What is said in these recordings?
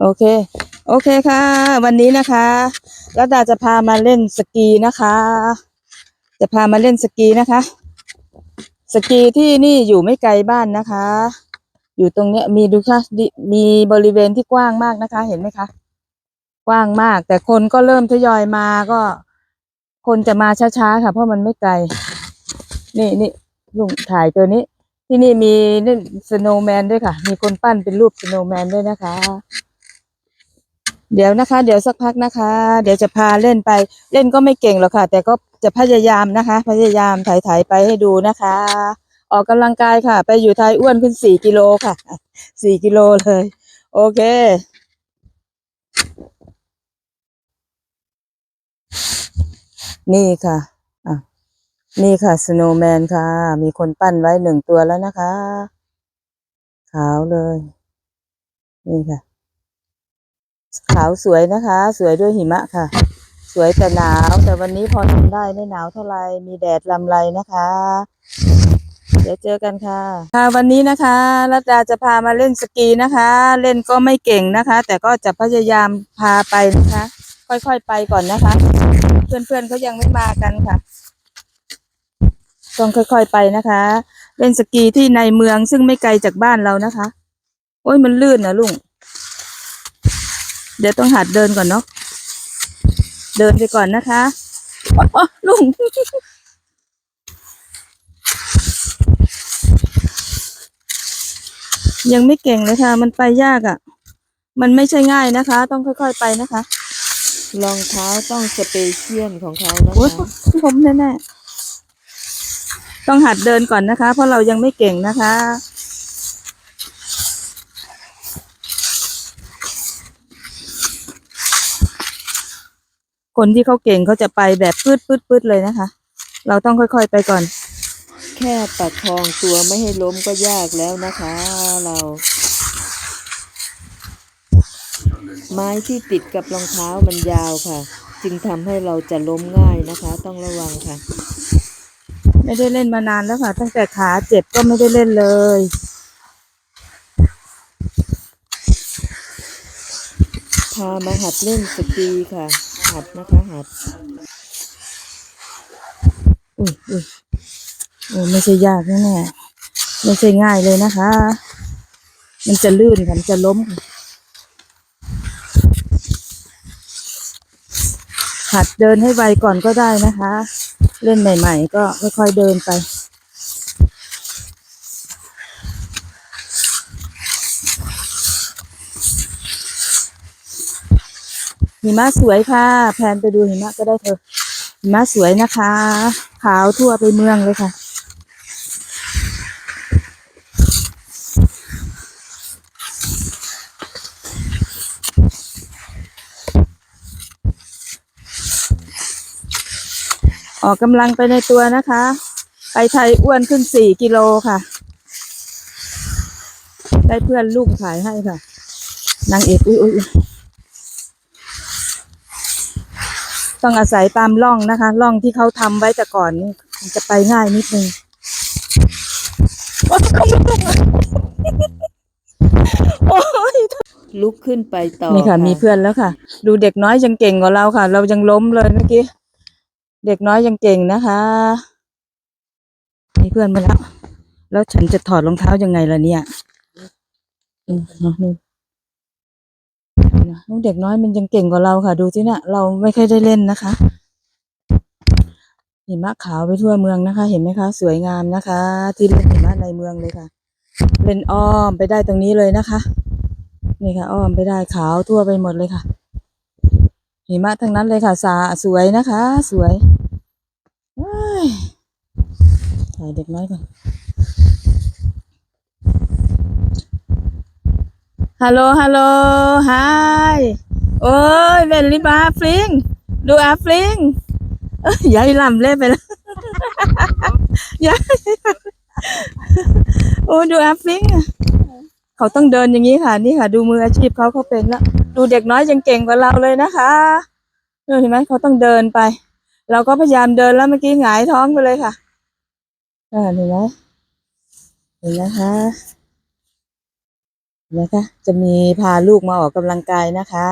โอเค โอเคค่ะ วันนี้นะคะรัตดาจะพามาเล่นสกีนะคะ จะพามาเล่นสกีนะคะ สกีที่นี่อยู่ไม่ไกลบ้านนะคะ อยู่ตรงเนี้ยมีดูค่ะดิมีบริเวณที่กว้างมากนะคะ เห็นไหมคะ กว้างมาก แต่คนก็เริ่มทยอยมาก็ คนจะมาช้าๆค่ะ เพราะมันไม่ไกล นี่นี่ลุงถ่ายตัวนี้ ที่นี่มีเล่สโนว์แมนด้วยค่ะ มีคนปั้นเป็นรูปสโนว์แมนด้วยนะคะ เดี๋ยวนะคะ เดี๋ยวสักพักนะคะ เดี๋ยวจะพาเล่นไป เล่นก็ไม่เก่งหรอกค่ะ แต่ก็จะพยายามนะคะ พยายามถ่ายๆไปให้ดูนะคะ ออกกำลังกายค่ะ ไปอยู่ไทยอ้วนขึ้นสี่กิโลค่ะสี่กิโลเลย โอเคนี่ค่ะอะ นี่ค่ะสโนว์แมนค่ะ มีคนปั้นไว้หนึ่งตัวแล้วนะคะ ขาวเลย นี่ค่ะ ขาวสวยนะคะ สวยด้วยหิมะค่ะ สวยแต่หนาว แต่วันนี้พอทำได้ไม่หนาวเท่าไรมีแดดลำไรนะคะ เดี๋ยวเจอกันค่ะ ค่ะวันนี้นะคะรัตดาจะพามาเล่นสกีนะคะ เล่นก็ไม่เก่งนะคะ แต่ก็จะพยายามพาไปนะคะ ค่อยๆไปก่อนนะคะ เพื่อนๆเขายังไม่มากันค่ะต้องค่อยๆไปนะคะ เล่นสกีที่ในเมืองซึ่งไม่ไกลจากบ้านเรานะคะ โอ้ยมันลื่นนะลุง เดี๋ยวต้องหัดเดินก่อนเนาะ เดินไปก่อนนะคะอ๋ออ๋อลุงยังไม่เก่งเลยค่ะ มันไปยากอะ่ะ มันไม่ใช่ง่ายนะคะ ต้องค่อยๆไปนะคะ รองเท้าต้องสเปเชียลของเขานะโอ้ยคะผมแน่ๆ ต้องหัดเดินก่อนนะคะ เพราะเรายังไม่เก่งนะคะ คนที่เขาเก่งเขาจะไปแบบปืดปืดปืดเลยนะคะ เราต้องค่อยๆไปก่อน แค่ประคองตัวไม่ให้ล้มก็ยากแล้วนะคะ เรา ไม้ที่ติดกับรองเท้ามันยาวค่ะ จึงทำให้เราจะล้มง่ายนะคะ ต้องระวังค่ะ ไม่ได้เล่นมานานแล้วค่ะ ตั้งแต่ขาเจ็บก็ไม่ได้เล่นเลยพามาหัดเล่นสกีค่ะ หัดนะคะหัดอุ้ยอุ้ยโอ้ไม่ใช่ยากแน่ๆไม่ใช่ง่ายเลยนะคะ มันจะลื่นค่ะมันจะล้มค่ะหัดเดินให้ไวก่อนก็ได้นะคะ เล่นใหม่ ๆ ก็ค่อยๆเดินไป หิมะสวยค่ะ แพนไปดูหิมะก็ได้เธอหิมะสวยนะคะ ขาวทั่วไปเมืองเลยค่ะ ออกกำลังไปในตัวนะคะไปไทยอ้วนขึ้นสี่กิโลค่ะ ได้เพื่อนลูกขายให้ค่ะ นางเอกอุ้ยอุ้ยอุ๊ย ต้องอาศัยตามร่องนะคะร่องที่เขาทำไว้แต่ก่อนนี่มันจะไปง่ายนิดนึงโอ้ยลุกขึ้นไปต่อนี่ค่ะ มีเพื่อนแล้วค่ะ ดูเด็กน้อยยังเก่งกว่าเราค่ะ เรายังล้มเลยเมื่อกี้เด็กน้อยยังเก่งนะคะมีเพื่อนมาแล้ว แล้วฉันจะถอดรองเท้ายังไงล่ะเนี่ยอืมเอานู่ นนู่นเด็กน้อยมันยังเก่งกว่าเราค่ะ ดูสิเนี่ยเราไม่ค่อยได้เล่นนะคะหิมะขาวไปทั่วเมืองนะคะ เห็นไหมคะ สวยงามนะคะ ที่เล่นหิมะในเมืองเลยค่ะ เล่นอ้อมไปได้ตรงนี้เลยนะคะนี่ค่ะ อ้อมไปได้ขาวทั่วไปหมดเลยค่ะหิมะทั้งนั้นเลยค่ะ สาสวยนะคะ สวยเฮ้ยถ่ายเด็กน้อยก่อน ฮัลโหล ฮัลโหลไฮโอ้ยเวนลิบาฟลิง ดูอาฟลิงยายลำเล่ไปแล้วยายโอ้ดูอาฟลิงเขาต้องเดินอย่างนี้ค่ะ นี่ค่ะ ดูมืออาชีพเขาเขาเป็นแล้ว ดูเด็กน้อยยังเก่งกว่าเราเลยนะคะเออเห็นไหมเขาต้องเดินไป เราก็พยายามเดินแล้วเมื่อกี้หงายท้องไปเลยค่ะเออเห็นไหมเห็นนะคะ นะคะ จะมีพาลูกมาออกกำลังกายนะคะ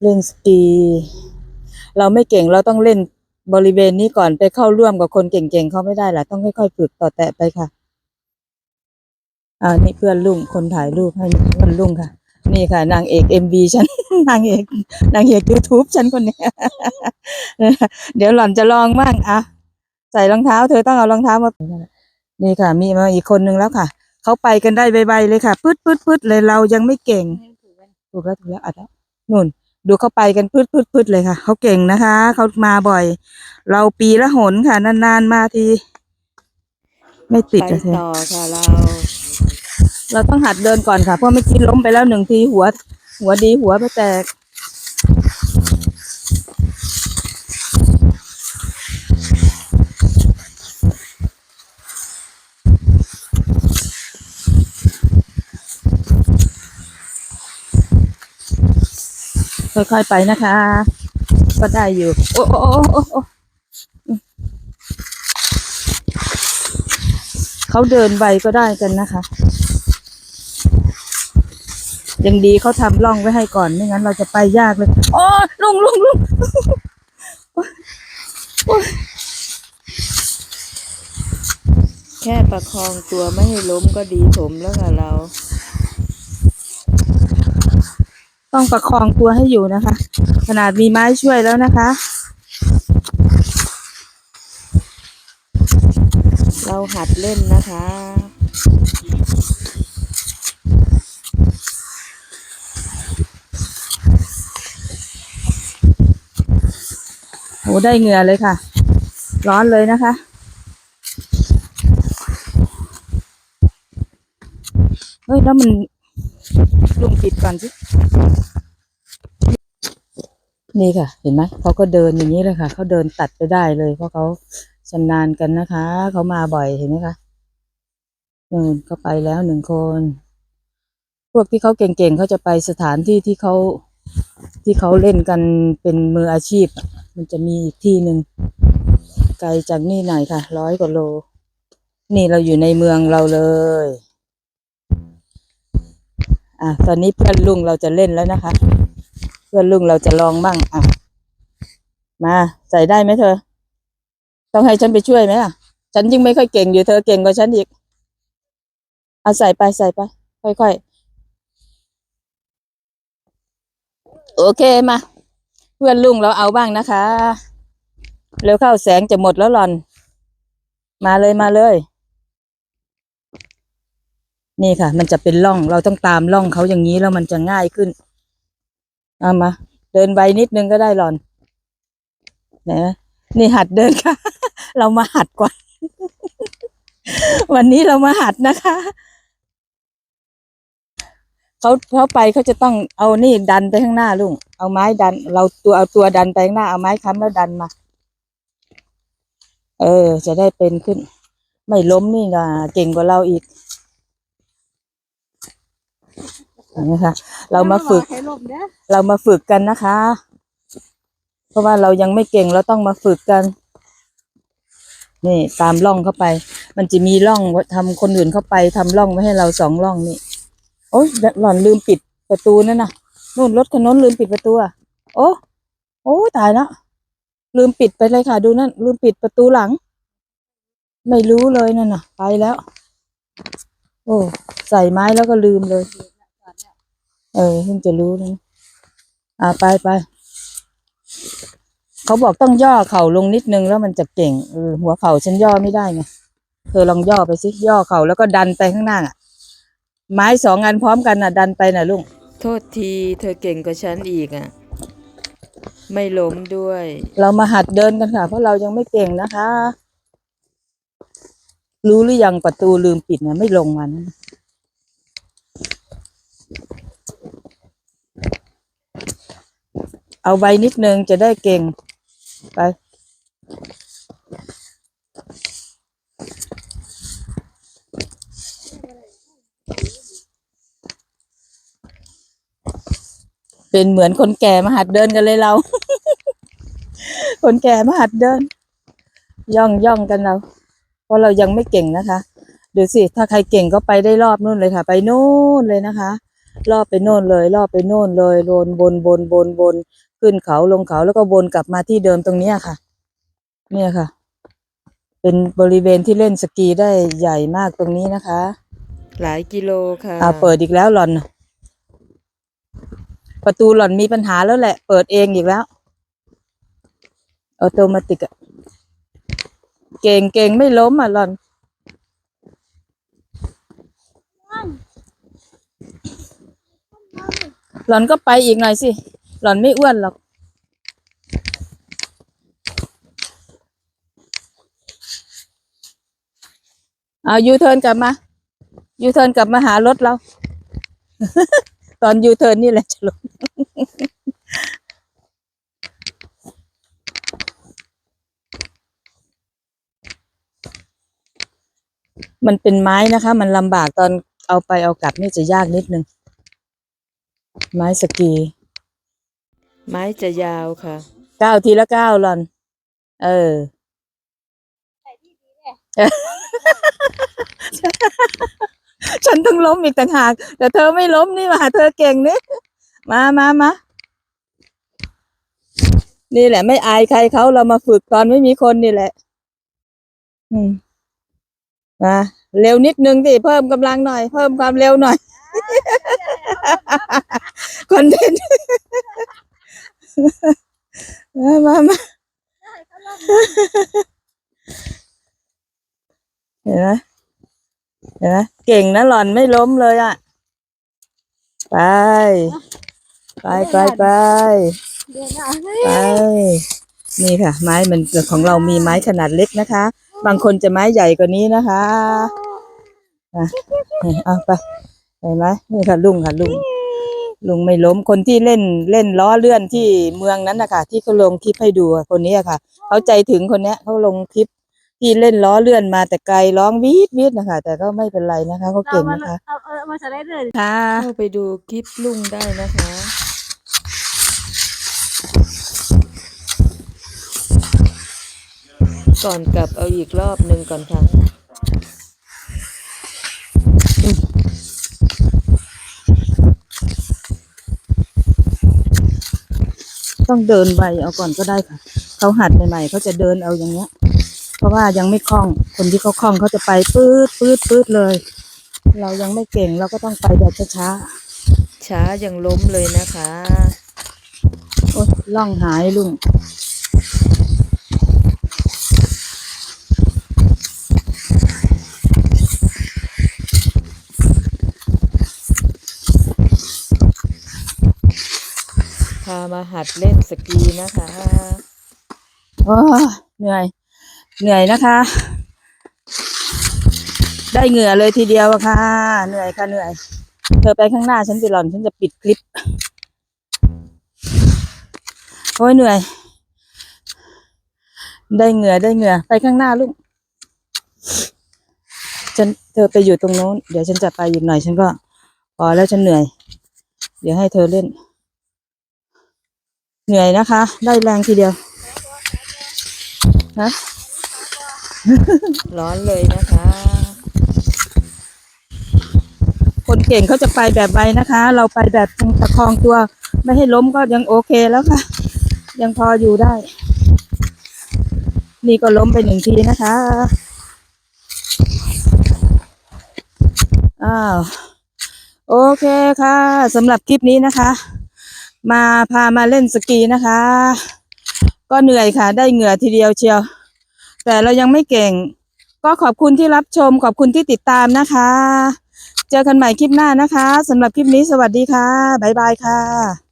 เล่นสกี เราไม่เก่งเราต้องเล่นบริเวณนี้ก่อนไปเข้าร่วมกับคนเก่งๆเขาไม่ได้ล่ะ ต้องค่อยๆฝึกต่อแตะไปค่ะอ่านี่เพื่อนลุงคนถ่ายรูปให้เพื่อนลุงค่ะ นี่ค่ะ นางเอกเอ็มบีฉัน นางเอกนางเอกยูทูบฉันคนนี้เดี๋ยวหล่อนจะลองบ้างอะใส่รองเท้า เธอต้องเอารองเท้ามานี่ค่ะ มีมาอีกคนนึงแล้วค่ะ เขาไปกันได้ไวๆเลยค่ะพืดพืดพืดเลยเรายังไม่เก่งถูกแล้วถูกแล้วอัดแล้วนู่น ดูเขาไปกันพืดพืดพืดเลยค่ะเขาเก่งนะคะเขามาบ่อย เราปีละหนค่ะนานๆมาที ไม่ติดไปอะเธอต่อค่ะเรา เราต้องหัดเดินก่อนค่ะเพราะเมื่อกี้ล้มไปแล้วหนึ่งทีหัว หัวดีหัวไปแตก ค่อยๆไปนะคะ ก็ได้อยู่ โอ้โอ้โอ้โอ้เขาเดินไวก็ได้กันนะคะยังดีเขาทำร่องไว้ให้ก่อนไม่งั้นเราจะไปยากเลยโอ้ลุงลุงลุงแค่ประคองตัวไม่ให้ล้มก็ดีถมแล้วค่ะเรา ต้องประคองตัวให้อยู่นะคะ ขนาดมีไม้ช่วยแล้วนะคะ เราหัดเล่นนะคะโหได้เหงื่อเลยค่ะ ร้อนเลยนะคะเฮ้ยแล้วมัน ลุงปิดก่อนสิ นี่ค่ะ เห็นไหมเขาก็เดินอย่างนี้เลยค่ะ เขาเดินตัดไปได้เลย เพราะเขาชำนาญกันนะคะ เขามาบ่อยเห็นไหมคะนู่นเขาไปแล้วหนึ่งคน พวกที่เขาเก่งๆเขาจะไปสถานที่ที่เขาที่เขาเล่นกันเป็นมืออาชีพ มันจะมีอีกที่หนึ่งไกลจากนี่หน่อยค่ะ ร้อยกว่าโล นี่เราอยู่ในเมืองเราเลย อะตอนนี้เพื่อนลุงเราจะเล่นแล้วนะคะ เพื่อนลุงเราจะลองบ้างอะมาใส่ได้ไหมเธอ ต้องให้ฉันไปช่วยไหมอะ ฉันยิ่งไม่ค่อยเก่งอยู่เธอเก่งกว่าฉันอีกเอาใส่ไปใส่ไป ค่อยๆ โอเคมา เพื่อนลุงเราเอาบ้างนะคะ เร็วเข้าแสงจะหมดแล้วหลอน มาเลยมาเลย นี่ค่ะ มันจะเป็นร่องเราต้องตามร่องเขาอย่างนี้แล้วมันจะง่ายขึ้นเอามา เดินไวนิดนึงก็ได้หลอนนนะนี่หัดเดินค่ะ เรามาหัดก่อน วันนี้เรามาหัดนะคะเขาเขาไปเขาจะต้องเอานี่ดันไปข้างหน้าลุงเอาไม้ดัน เราตัวเอาตัวดันไปข้างหน้าเอาไม้ค้ำแล้วดันมา เออ จะได้เป็นขึ้น ไม่ล้มนี่นะเก่งกว่าเราอีก นะคะ เรามาฝึก เรามาฝึกกันนะคะ เพราะว่าเรายังไม่เก่งเราต้องมาฝึกกัน นี่ตามร่องเข้าไป มันจะมีร่องทำคนอื่นเข้าไปทำร่องไว้ให้เราสองร่องนี่โอ้ยหล่อนลืมปิดประตูนั่นน่ะนู่นรถคันนู้นลืมปิดประตูอะโอ้โอ้ตายแล้วลืมปิดไปเลยค่ะ ดูนั่นลืมปิดประตูหลัง ไม่รู้เลยนั่นน่ะ ไปแล้ว โอ้ ใส่ไม้แล้วก็ลืมเลย เออเพิ่งจะรู้นะอ่าไปไปเขาบอกต้องย่อเข่าลงนิดนึงแล้วมันจะเก่งเออหัวเข่าฉันย่อไม่ได้ไงเธอลองย่อไปสิย่อเข่าแล้วก็ดันไปข้างหน้าอะ ไม้สองอันพร้อมกันน่ะ ดันไปน่ะลุงโทษทีเธอเก่งกว่าฉันอีกอะ ไม่ล้มด้วย เรามาหัดเดินกันค่ะ เพราะเรายังไม่เก่งนะคะ รู้หรือยังประตูลืมปิดนะไม่ลงมาน เอาใบนิดนึงจะได้เก่ง ไป เป็นเหมือนคนแก่มาหัดเดินกันเลยเรา คนแก่มาหัดเดิน ย่องย่องกันเรา เพราะเรายังไม่เก่งนะคะดูสิ ถ้าใครเก่งก็ไปได้รอบนู่นเลยค่ะ ไปโน่นเลยนะคะ รอบไปโน่นเลยรอบไปโน่นเลยโนบนบนบนบนขึ้นเขาลงเขาแล้วก็วนกลับมาที่เดิมตรงเนี้ยค่ะ เนี่ยค่ะ เป็นบริเวณที่เล่นสกีได้ใหญ่มากตรงนี้นะคะ หลายกิโลค่ะอ่าเปิดอีกแล้วหล่อน ประตูหล่อนมีปัญหาแล้วแหละ เปิดเองอีกแล้วออโตเมติกอะเก่งเก่งไม่ล้มอะหล่อน หล่อนก็ไปอีกหน่อยสิ หล่อนไม่อ้วนหรอก เอายูเทิร์นกลับมา ยูเทิร์นกลับมาหารถเรา ตอนยูเทิร์นนี่แหละจะลงมันเป็นไม้นะคะ มันลำบากตอนเอาไปเอากลับนี่จะยากนิดนึง ไม้สกี ไม้จะยาวค่ะก้าวทีละก้าวหล่อน เออ ฉันต้องล้มอีกต่างหาก แต่เธอไม่ล้มนี่หว่าเธอเก่งนี่มามามานี่แหละ ไม่อายใครเขาเรามาฝึกตอนไม่มีคนนี่แหละ อืมมาเร็วนิดนึงดิเพิ่มกำลังหน่อย เพิ่มความเร็วหน่อย คอนเทนต์มามามาเห็นไหมเห็นไหมเก่งนะหล่อนไม่ล้มเลยอะ ไป ไปไปไปไปนี่ค่ะ ไม้มันของเรามีไม้ขนาดเล็กนะคะ บางคนจะไม้ใหญ่กว่านี้นะคะ อะเอาไป เห็นไหมนี่ค่ะลุงค่ะลุงลุงไม่ล้มคนที่เล่นเล่นล้อเลื่อนที่เมืองนั้นนะคะที่เขาลงคลิปให้ดูอะคนนี้อะค่ะเขาใจถึงคนเนี้ยเขาลงคลิปที่เล่นล้อเลื่อนมาแต่ไกลร้องวีดวีดนะคะ แต่ก็ไม่เป็นไรนะคะเขาเก่งนะคะเอาเอามาสไลเดอร์ค่ะเข้าไปดูคลิปลุงได้นะคะก่อนกลับเอาอีกรอบหนึ่งก่อนค่ะ ต้องเดินไปเอาก่อนก็ได้ค่ะ เขาหัดใหม่ๆเขาจะเดินเอาอย่างเงี้ย เพราะว่ายังไม่คล่อง คนที่เขาคล่องเขาจะไปปื๊ดปื๊ดปื๊ดเลย เรายังไม่เก่งเราก็ต้องไปแบบช้าช้ายังล้มเลยนะคะๆโอ้ยล่องหายลุง พามาหัดเล่นสกีนะคะโอ้เหนื่อย เหนื่อยนะคะ ได้เหงื่อเลยทีเดียวอะค่ะ เหนื่อยค่ะเหนื่อย เธอไปข้างหน้าฉันสิหล่อนฉันจะปิดคลิป โอ้ยเหนื่อย ได้เหงื่อได้เหงื่อไปข้างหน้าลูก ฉันเธอไปอยู่ตรงโน้น เดี๋ยวฉันจะไปอีกหน่อยฉันก็พอแล้วฉันเหนื่อย เดี๋ยวให้เธอเล่น เหนื่อยนะคะ ได้แรงทีเดียวนะร้อนเลยนะคะ คนเก่งเขาจะไปแบบไวนะคะ เราไปแบบประคองตัว ไม่ให้ล้มก็ยังโอเคแล้วค่ะ ยังพออยู่ได้ นี่ก็ล้มไปหนึ่งทีนะคะ อ้าว โอเคค่ะสำหรับคลิปนี้นะคะ มาพามาเล่นสกีนะคะ ก็เหนื่อยค่ะ ได้เหงื่อทีเดียวเชียว แต่เรายังไม่เก่ง ก็ขอบคุณที่รับชม ขอบคุณที่ติดตามนะคะ เจอกันใหม่คลิปหน้านะคะสำหรับคลิปนี้สวัสดีค่ะ บ๊ายบายค่ะ